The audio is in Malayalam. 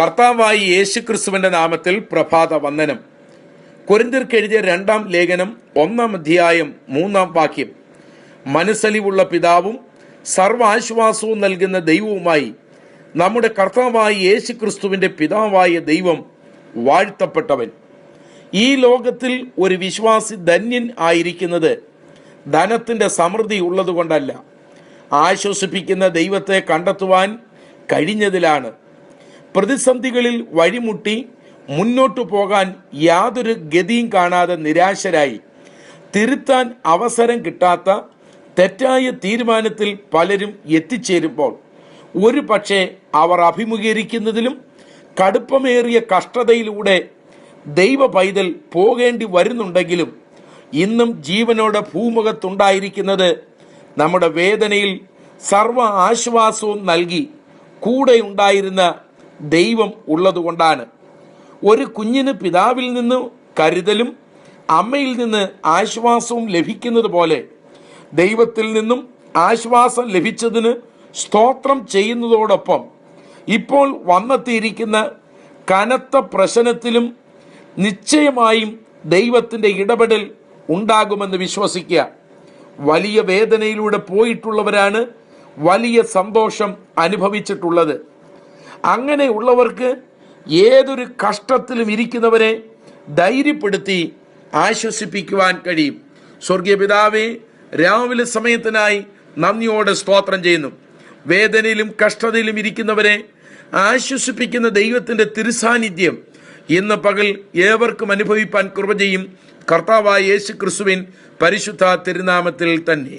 കർത്താവായി യേശുക്രിസ്തുവിന്റെ നാമത്തിൽ പ്രഭാത വന്ദനം. കൊരിന്തിർക്ക് എഴുതിയ രണ്ടാം ലേഖനം ഒന്നാം അധ്യായം മൂന്നാം വാക്യം. മനസ്സലിവുള്ള പിതാവും സർവാശ്വാസവും നൽകുന്ന ദൈവവുമായി നമ്മുടെ കർത്താവായ യേശുക്രിസ്തുവിന്റെ പിതാവായ ദൈവം വാഴ്ത്തപ്പെട്ടവൻ. ഈ ലോകത്തിൽ ഒരു വിശ്വാസി ധന്യൻ ആയിരിക്കുന്നത് ധനത്തിന്റെ സമൃദ്ധി ഉള്ളതുകൊണ്ടല്ല. ആശ്വസിപ്പിക്കുന്ന ദൈവത്തെ കണ്ടെത്തുവാൻ കഴിഞ്ഞതിലാണ്. പ്രതിസന്ധികളിൽ വഴിമുട്ടി മുന്നോട്ടു പോകാൻ യാതൊരു ഗതിയും കാണാതെ നിരാശരായി. തിരുത്താൻ അവസരം കിട്ടാത്ത തെറ്റായ തീരുമാനത്തിൽ പലരും എത്തിച്ചേരുമ്പോൾ ഒരു പക്ഷേ അവർ അഭിമുഖീകരിക്കുന്നതിലും കടുപ്പമേറിയ കഷ്ടതയിലൂടെ ദൈവ പൈതൽ പോകേണ്ടി വരുന്നുണ്ടെങ്കിലും ഇന്നും ജീവനോടെ ഭൂമുഖത്തുണ്ടായിരിക്കുന്നത് നമ്മുടെ വേദനയിൽ സർവ ആശ്വാസവും നൽകി കൂടെ ഉണ്ടായിരുന്ന ദൈവം ഉള്ളതുകൊണ്ടാണ്. ഒരു കുഞ്ഞിന് പിതാവിൽ നിന്ന് കരുതലും അമ്മയിൽ നിന്ന് ആശ്വാസവും ലഭിക്കുന്നത് പോലെ ദൈവത്തിൽ നിന്നും ആശ്വാസം ലഭിച്ചതിന് സ്തോത്രം ചെയ്യുന്നതോടൊപ്പം ഇപ്പോൾ വന്നെത്തിയിരിക്കുന്ന കനത്ത പ്രശ്നത്തിലും നിശ്ചയമായും ദൈവത്തിന്റെ ഇടപെടൽ ഉണ്ടാകുമെന്ന് വിശ്വസിക്കുക. വലിയ വേദനയിലൂടെ പോയിട്ടുള്ളവരാണ് വലിയ സന്തോഷം അനുഭവിച്ചിട്ടുള്ളത്. അങ്ങനെയുള്ളവർക്ക് ഏതൊരു കഷ്ടത്തിലും ഇരിക്കുന്നവരെ ധൈര്യപ്പെടുത്തി ആശ്വസിപ്പിക്കുവാൻ കഴിയും. സ്വർഗീയ പിതാവേ രാവിലെ സമയത്തിനായി നന്ദിയോടെ സ്തോത്രം ചെയ്യുന്നു. വേദനയിലും കഷ്ടതയിലും ഇരിക്കുന്നവരെ ആശ്വസിപ്പിക്കുന്ന ദൈവത്തിന്റെ തിരുസാന്നിധ്യം ഇന്ന് പകൽ ഏവർക്കും അനുഭവിപ്പാൻ കൃപ ചെയ്യും. കർത്താവായ യേശു ക്രിസ്തുവിൻ പരിശുദ്ധ തിരുനാമത്തിൽ തന്നെ.